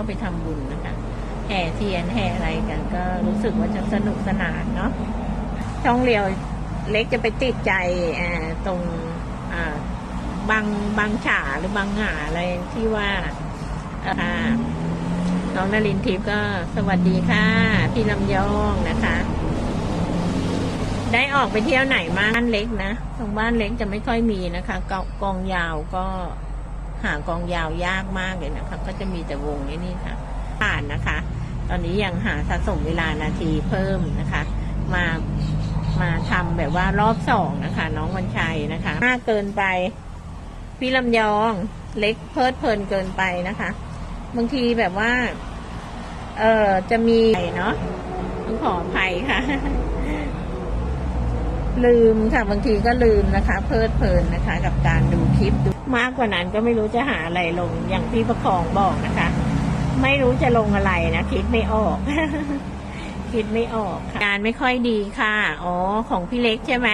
าไปทำบุญนะคะแห่เทียนแห่อะไรกันก็รู้สึกว่าจะสนุกสนานเนาะช่องเรียวเล็กจะไปติดใจตรงบางบางฉาหรือบางหงาอะไรที่ว่าน้องนลินทิพย์ก็สวัสดีค่ะ พี่ลำยองนะคะ ได้ออกไปเที่ยวไหนมาบ้านเล็กนะตรงบ้านเล็กจะไม่ค่อยมีนะคะกองกองยาวก็ หากองยาวยากมากเลยนะคะ ก็จะมีแต่วงไอ้นี่ค่ะ ผ่านนะคะ ตอนนี้ยังหาสะสมเวลานาทีเพิ่มนะคะ มามาทำแบบว่ารอบสองนะคะ น้องวันชัยนะคะมากเกินไป พี่ลำยองเล็กเพลิดเพลินเกินไปนะคะ บางทีแบบว่า เออจะมีเนาะต้องขออภัยค่ะ ลืมค่ะบางทีก็ลืมนะคะ เพลิดเพลินนะคะ กับการดูคลิปดูมากกว่านั้นก็ไม่รู้จะหาอะไรลงอย่างพี่ประคองบอกนะคะ ไม่รู้จะลงอะไรนะคิดไม่ออก คิดไม่ออกค่ะการไม่ค่อยดีค่ะ อ๋อของพี่เล็กใช่ไหม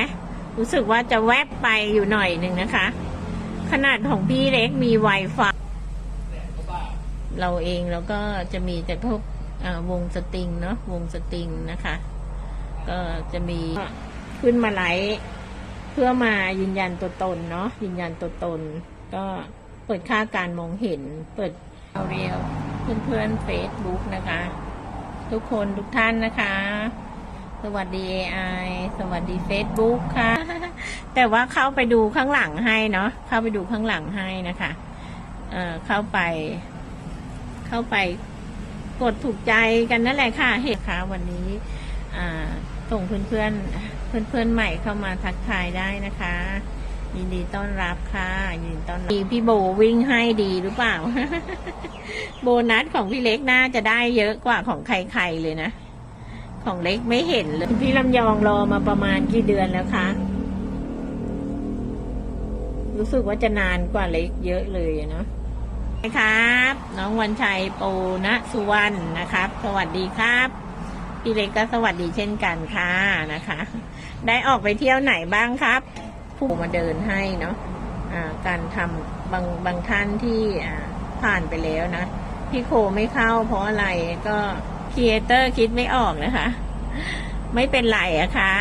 รู้สึกว่าจะแวบไปอยู่หน่อยหนึ่งนะคะ ขนาดของพี่เล็กมี Wi-Fi เราเองเราก็จะมีแต่พวกวงสตริงเนาะวงสตริงนะคะ ก็จะมี ขึ้นมาไลฟ์เพื่อมายืนยันตัวตนเนาะยืนยันตัวตน ก็เปิดค่าการมองเห็น เปิดเอาเรียวเพื่อนๆเฟซบุ๊กนะคะ ทุกคนทุกท่านนะคะ สวัสดี AI สวัสดี Facebook ค่ะ แต่ว่าเข้าไปดูข้างหลังให้เนาะเข้าไปดูข้างหลังให้นะคะเอ่อเข้าไป เข้าไปกดถูกใจกันนั่นแหละค่ะเหตุค่ะวันนี้ส่งเพื่อนเพื่อน เพื่อนเพื่อนๆใหม่เข้ามาทักทายได้นะคะ ยินดีต้อนรับค่ะยินดีต้อนรับพี่โบวิ่งให้ดีหรือเปล่า โบนัสของพี่เล็กน่าจะได้เยอะกว่าของใครๆเลยนะ ของเล็กไม่เห็นเลย พี่ลำยองรอมาประมาณกี่เดือนแล้วคะรู้สึกว่าจะนานกว่าเล็กเยอะเลยเนาะครับ น้องวันชัยโปนะสุวรรณนะครับ สวัสดีครับ พี่เล็กก็สวัสดีเช่นกันค่ะนะคะ ได้ออกไปเที่ยวไหนบ้างครับ ผู้มาเดินให้เนาะอ่าการทำบางบางท่านที่ผ่านไปแล้วนะ พี่โคไม่เข้าเพราะอะไรก็ครีเอเตอร์คิดไม่ออกนะคะ ไม่เป็นไรอะค่ะ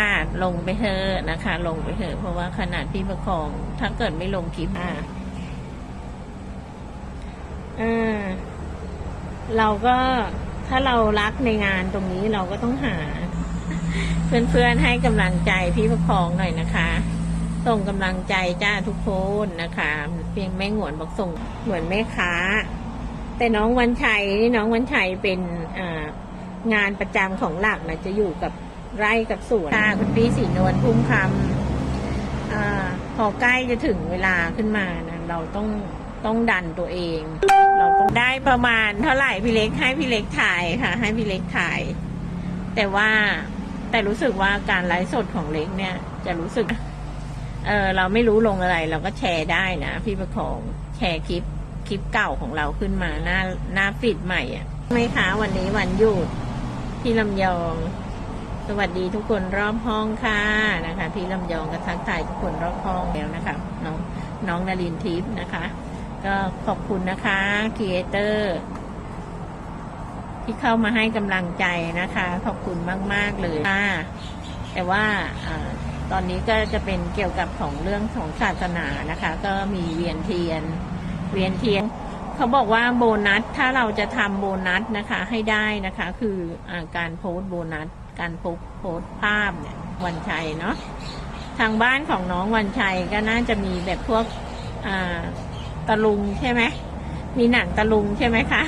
ลงไปเถอะนะคะ ลงไปเถอะเพราะว่าขนาดพี่ประคอง ถ้าเกิดไม่ลงคลิปอะอ่าเราก็ถ้าเรารักในงานตรงนี้เราก็ต้องหา เพื่อนๆให้กำลังใจพี่ประคองหน่อยนะคะ ส่งกำลังใจจ้าทุกคนนะคะ เพียงแม่หวนบอกส่งเหมือนแม่ค้า แต่น้องวันชัยนี่น้องวันชัยเป็นงานประจำของหลักนะจะอยู่กับไร่กับสวนค่ะคุณพี่สีนวลพุ่มคำอพอใกล้จะถึงเวลาขึ้นมานะเราต้องต้องดันตัวเอง เราต้องได้ประมาณเท่าไหร่พี่เล็กให้พี่เล็กถ่ายค่ะ ให้พี่เล็กถ่าย แต่ว่า แต่รู้สึกว่าการไลฟ์สดของเล็กเนี่ย จะรู้สึก เออเราไม่รู้ลงอะไร เราก็แชร์ได้นะ พี่ประคองแชร์คลิปคลิปเก่าของเราขึ้นมาหน้าหน้าฟีดใหม่อะไม่คะวันนี้วันหยุดพี่ลำยอง สวัสดีทุกคนรอบห้องค่ะนะคะ พี่ลำยองก็ทักทายทุกคนรอบห้องแล้วนะคะน้องน้องนารินทิพย์นะคะ ก็ขอบคุณนะคะครีเอเตอร์ ที่เข้ามาให้กำลังใจนะคะ ขอบคุณมาก ๆ เลยค่ะ แต่ว่าอตอนนี้ก็จะเป็นเกี่ยวกับของเรื่องของศาสนานะคะ ก็มีเวียนเทียน เวียนเทียน เขาบอกว่าโบนัสถ้าเราจะทำโบนัสนะคะให้ได้นะคะ คืออการโพสต์โบนัส การโพสต์โพสภาพเนี่ยวันชัยเนาะทางบ้านของน้องวันชัยก็น่าจะมีแบบพวกตะลุงใช่ไหมมีหนังตะลุงใช่ไหมคะ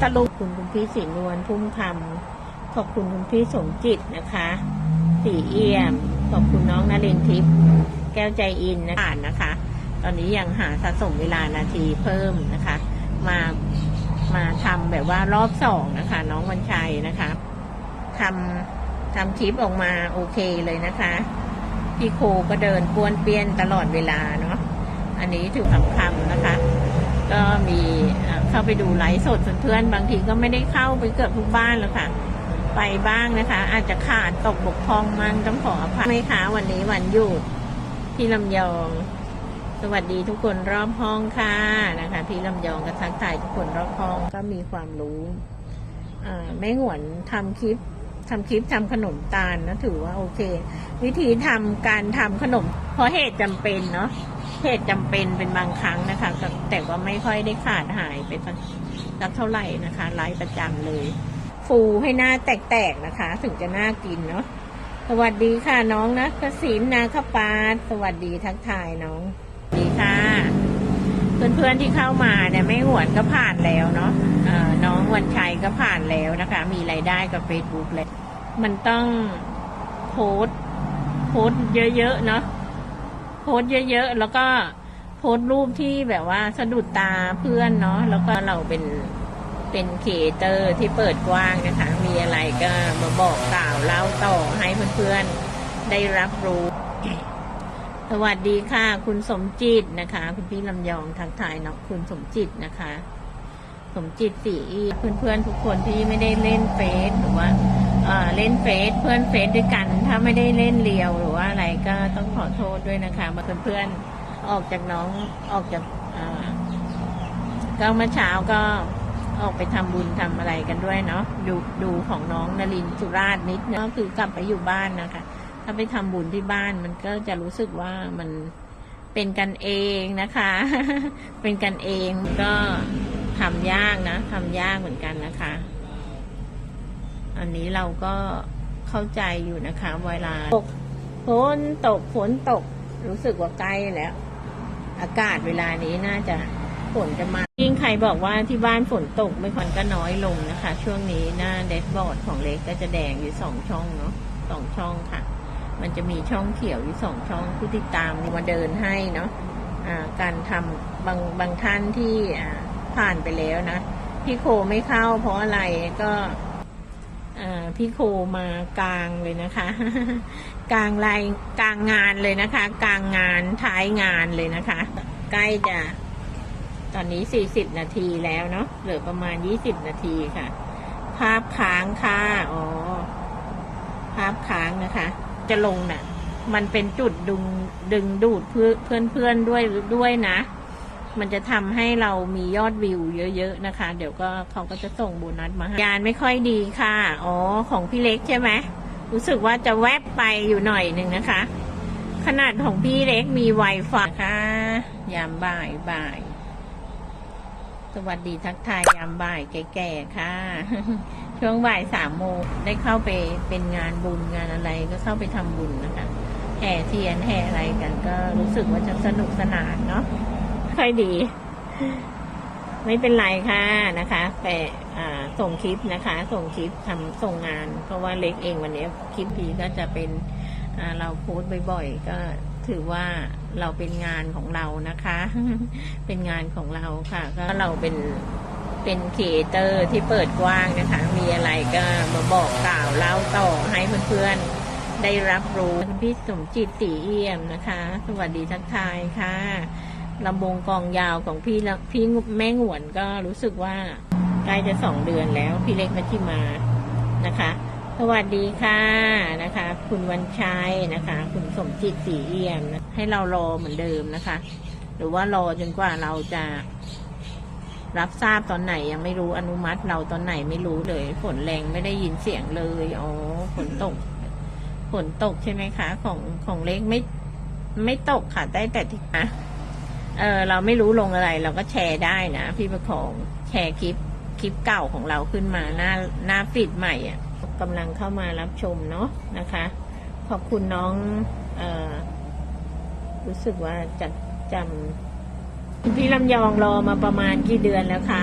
ตะลุงคุณคุณพี่สีนวลพุ่มคำขอบคุณคุณพี่สมจิตนะคะสีเอี่ยม ขอบคุณน้องนรินทร์ทิพย์แก้วใจอินนะคะนะคะ ตอนนี้ยังหาสะสมเวลานาทีเพิ่มนะคะ มามาทำแบบว่ารอบสองนะคะ น้องวันชัยนะคะทำทำคลิปออกมาโอเคเลยนะคะพี่โคก็เดินป้วนเปี้ยนตลอดเวลาเนาะอันนี้ถือสำคัญนะคะ ก็มีเข้าไปดูไลฟ์สดเพื่อนๆบางทีก็ไม่ได้เข้าไปเกือบทุกบ้านแล้วค่ะ ไปบ้างนะคะ อาจจะขาดตกบกพร่องมั่งต้องขออภัยไหมคะวันนี้วันหยุดพี่ลำยอง สวัสดีทุกคนรอบห้องค่ะนะคะพี่ลำยองก็ทักทายทุกคนรอบห้องก็มีความรู้แม่หวนทำคลิปทำคลิปทำขนมตาลนะถือว่าโอเค วิธีทำการทำขนมเพราะเหตุจำเป็นเนาะ เหตุจำเป็นเป็นบางครั้งนะคะแต่แต่ว่าไม่ค่อยได้ขาดหายไปสักเท่าไหร่นะคะไลฟ์ประจำเลย ฟูให้หน้าแตกๆนะคะ ถึงจะน่ากินเนาะสวัสดีค่ะน้องนะกสินนาขปาสวัสดีทักทายน้องสวัสดีค่ะ เพื่อนๆที่เข้ามาเนี่ยแม่หวนก็ผ่านแล้วเนาะเอ่อน้องวันชัยก็ผ่านแล้วนะคะ มีรายได้กับ Facebook เลย มันต้องโพส์โพส์เยอะๆเนาะ โพสเยอะๆ แล้วก็โพสรูปที่แบบว่าสะดุดตาเพื่อนเนาะแล้วก็เราเป็นเป็นเอเตอร์ที่เปิดกว้างนะคะ มีอะไรก็มาบอกกล่าวเล่าต่อให้เพื่อนๆได้รับรู้ สวัสดีค่ะ คุณสมจิตนะคะ คุณพี่ลำยองทักทายเนาะคุณสมจิตนะคะ สมจิตสีเพื่อนๆทุกคนที่ไม่ได้เล่นเฟซหรือว่า เล่นเฟซเพื่อนเฟซด้วยกัน ถ้าไม่ได้เล่นเรียวหรือว่าอะไรก็ต้องขอโทษด้วยนะคะมาเพื่อนๆออกจากน้องออกจากก็เมื่อเช้าก็ออกไปทำบุญทำอะไรกันด้วยเนาะดูดูของน้องนลินทร์สุราชนิดเนาะคือกลับไปอยู่บ้านนะคะ ถ้าไปทำบุญที่บ้านมันก็จะรู้สึกว่ามันเป็นกันเองนะคะ เป็นกันเองก็ทำยากนะทำยากเหมือนกันนะคะ อันนี้เราก็เข้าใจอยู่นะคะเวลาตกฝนตกฝนตก รู้สึกว่าใกล้แล้ว อากาศเวลานี้น่าจะฝนจะมายิ่งใครบอกว่าที่บ้านฝนตกไม่ค่อยก็น้อยลงนะคะ ช่วงนี้หน้าเดสบอร์ดของเล็กก็จะแดงอยู่สองช่องเนาะสองช่องค่ะ มันจะมีช่องเขียวอยู่สองช่องผู้ติดตามมาเดินให้เนาะอ่าการทำบางบางท่านที่อ่าผ่านไปแล้วนะ พี่โคไม่เข้าเพราะอะไรก็อ่า พี่โคมากลางเลยนะคะ กลางรายกลางงานเลยนะคะ กลางงานท้ายงานเลยนะคะ ใกล้จะตอนนี้40นาทีแล้วเนาะเหลือประมาณ20นาทีค่ะ ภาพค้างค่ะอ๋อภาพค้างนะคะ จะลงน่ะ มันเป็นจุดดึงดึงดูดเพื่อนเพื่อนด้วยด้วยนะ มันจะทำให้เรามียอดวิวเยอะๆนะคะ เดี๋ยวก็เขาก็จะส่งโบนัสมาให้ยานไม่ค่อยดีค่ะ อ๋อ ของพี่เล็กใช่ไหมรู้สึกว่าจะแวบไปอยู่หน่อยหนึ่งนะคะ ขนาดของพี่เล็กมี Wi-Fi ค่ะ ยามบ่ายบ่าย สวัสดีทักทายยามบ่ายแก่ๆค่ะ ช่วงบ่ายสามโมงได้เข้าไปเป็นงานบุญงานอะไรก็เข้าไปทำบุญนะคะแห่เทียนแห่อะไรกันก็รู้สึกว่าจะสนุกสนานเนาะ ค่อยดี ไม่เป็นไรค่ะนะคะแต่ส่งคลิปนะคะ ส่งคลิปทำส่งงาน เพราะว่าเล็กเองวันนี้คลิปพีก็จะเป็นเราโพสต์บ่อยๆ ก็ถือว่าเราเป็นงานของเรานะคะ เป็นงานของเราค่ะ ก็เราเป็นเป็นครีเอเตอร์ที่เปิดกว้างนะคะ มีอะไรก็มาบอกกล่าวเล่าต่อให้เพื่อนๆ ได้รับรู้พี่สมจิตสีเอี่ยมนะคะ สวัสดีทักทายค่ะ ลำวงกองยาวของพี่ละพี่แม่หงวนก็รู้สึกว่าใกล้จะสองเดือนแล้วพี่เล็กมัชชิมานะคะ สวัสดีค่ะนะคะ คุณวันชัยนะคะ คุณสมจิตสีเอี่ยมนะให้เรารอเหมือนเดิมนะคะ หรือว่ารอจนกว่าเราจะ รับทราบตอนไหนยังไม่รู้อนุมัติเราตอนไหนไม่รู้เลย ฝนแรงไม่ได้ยินเสียงเลยอ๋อฝนตกฝนตกใช่ไหมคะ ของของเล็กไม่ ไม่ตกค่ะได้แต่ที่นะ เออเราไม่รู้ลงอะไร เราก็แชร์ได้นะพี่ประคองแชร์คลิปคลิปเก่าของเราขึ้นมาหน้าหน้าฟีดใหม่อะกำลังเข้ามารับชมเนาะนะคะ ขอบคุณน้องเออรู้สึกว่าจะจำพี่ลำยองรอมาประมาณกี่เดือนแล้วคะ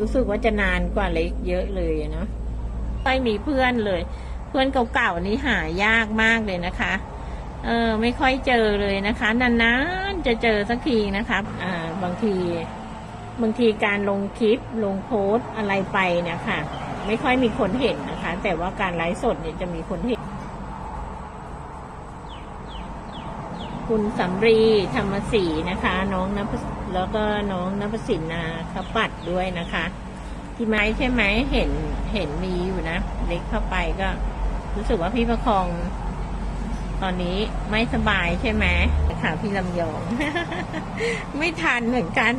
รู้สึกว่าจะนานกว่าเล็กเยอะเลยเนาะไม่มีเพื่อนเลย เพื่อนเก่าๆนี่หายากมากเลยนะคะ เออไม่ค่อยเจอเลยนะคะนานๆจะเจอสักทีนะคะอ่าบางทีบางทีการลงคลิปลงโพสอะไรไปเนี่ยค่ะ ไม่ค่อยมีคนเห็นนะคะ แต่ว่าการไลฟ์สดเนี่ยจะมีคนเห็น คุณสำรีธรรมศรีนะคะ น้องนภแล้วก็น้องนภสินนาขปัดด้วยนะคะ ที่ไม้ใช่ไหมเห็นเห็นมีอยู่นะเล็กเข้าไปก็รู้สึกว่าพี่ประคอง ตอนนี้ไม่สบายใช่ไหมค่ะพี่ลำยอง ไม่ทันเหมือนกัน